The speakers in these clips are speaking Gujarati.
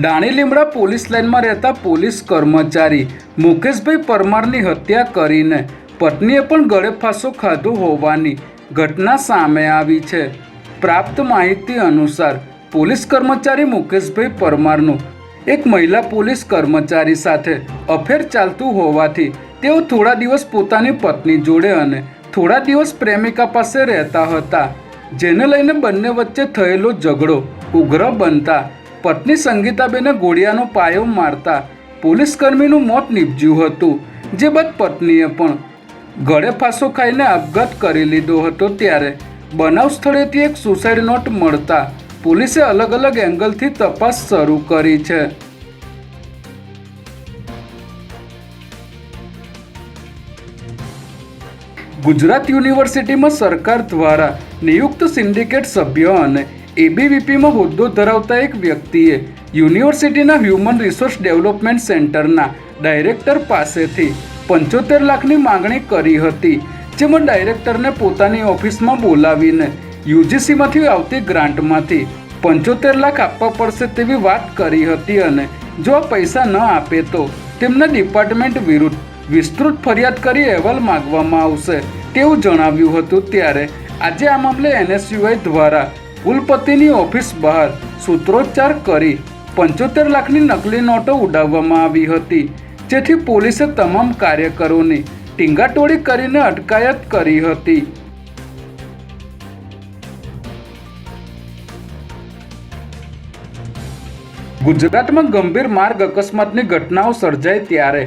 ડાણી લીમડા પોલીસ લાઇનમાં રહેતા પોલીસ કર્મચારી મુકેશભાઈ પરમારની હત્યા કરીને પત્નીએ પણ ગળે ફાંસો ખાધો હોવાની ઘટના સામે આવી છે. પ્રાપ્ત માહિતી અનુસાર પોલીસ કર્મચારી મુકેશભાઈ પરમારનું એક મહિલા પોલીસ કર્મચારી સાથે અફેર ચાલતું હોવાથી તેઓ થોડા દિવસ પોતાની પત્ની જોડે અને થોડા દિવસ પ્રેમિકા પાસે રહેતા હતા, જેને લઈને બંને વચ્ચે થયેલો ઝઘડો ઉગ્ર બનતા પત્ની સંગીતાબેને ગોળિયાનો પાયો મારતા પોલીસ કર્મીનું મોત નીપજ્યું હતું, જે બાદ પત્નીએ પણ ગળે ફાંસો ખાઈને આપઘાત કરી લીધો હતો ત્યારે બનાવ સ્થળેથી એક સુસાઇડ નોટ મળતા પોલીસે અલગ અલગ એંગલથી તપાસ શરૂ કરી છે. ગુજરાત યુનિવર્સિટીમાં સરકાર દ્વારા નિયુક્ત સિન્ડિકેટ સભ્ય અને એબીવીપીમાં હોદ્દો ધરાવતા એક વ્યક્તિએ યુનિવર્સિટીના હ્યુમન રિસોર્સ ડેવલપમેન્ટ સેન્ટરના ડાયરેક્ટર પાસેથી પંચોતેર લાખની માંગણી કરી હતી, જેમાં ડાયરેક્ટરને પોતાની ઓફિસમાં બોલાવીને યુજીસીમાંથી આવતી ગ્રાન્ટમાંથી પંચોતેર લાખ આપવા પડશે તેવી વાત કરી હતી અને જો આ પૈસા ન આપે તો તેમના ડિપાર્ટમેન્ટ વિરુદ્ધ વિસ્તૃત ફરિયાદ કરી અહેવાલ માગવામાં આવશે, તેવું જણાવ્યું હતું. ત્યારે આજે આ મામલે એનએસયુઆઈ દ્વારા કુલપતિની ઓફિસ બહાર સૂત્રોચ્ચાર કરી પંચોતેર લાખની નકલી નોટો ઉડાવવામાં આવી હતી. જેથી પોલીસે તમામ કાર્યકરોની ટીંગાટોળી કરીને અટકાયત કરી હતી. ગુજરાતમાં ગંભીર માર્ગ અકસ્માતની ઘટનાઓ સર્જાય ત્યારે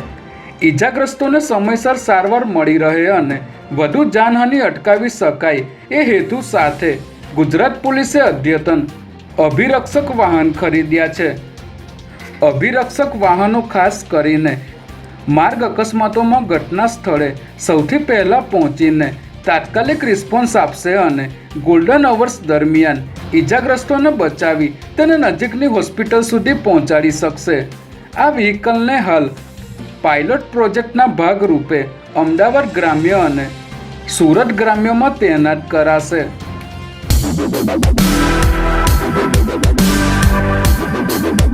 ઈજાગ્રસ્તોને સમયસર સારવાર મળી રહે અને વધુ જાનહાનિ અટકાવી શકાય એ હેતુ સાથે ગુજરાત પોલીસે અદ્યતન અભિરક્ષક વાહન ખરીદ્યા છે. અભિરક્ષક વાહનો ખાસ કરીને માર્ગ અકસ્માતોમાં ઘટના સ્થળે સૌથી પહેલાં પહોંચીને તાત્કાલિક રિસ્પોન્સ આપશે અને ગોલ્ડન અવર્સ દરમિયાન ઈજાગ્રસ્તોને બચાવી તેને નજીકની હોસ્પિટલ સુધી પહોંચાડી શકશે. આ વ્હીકલને હાલ પાયલોટ પ્રોજેક્ટના ભાગરૂપે અમદાવાદ ગ્રામ્ય અને સુરત ગ્રામ્યમાં તૈનાત કરાશે. Thank you.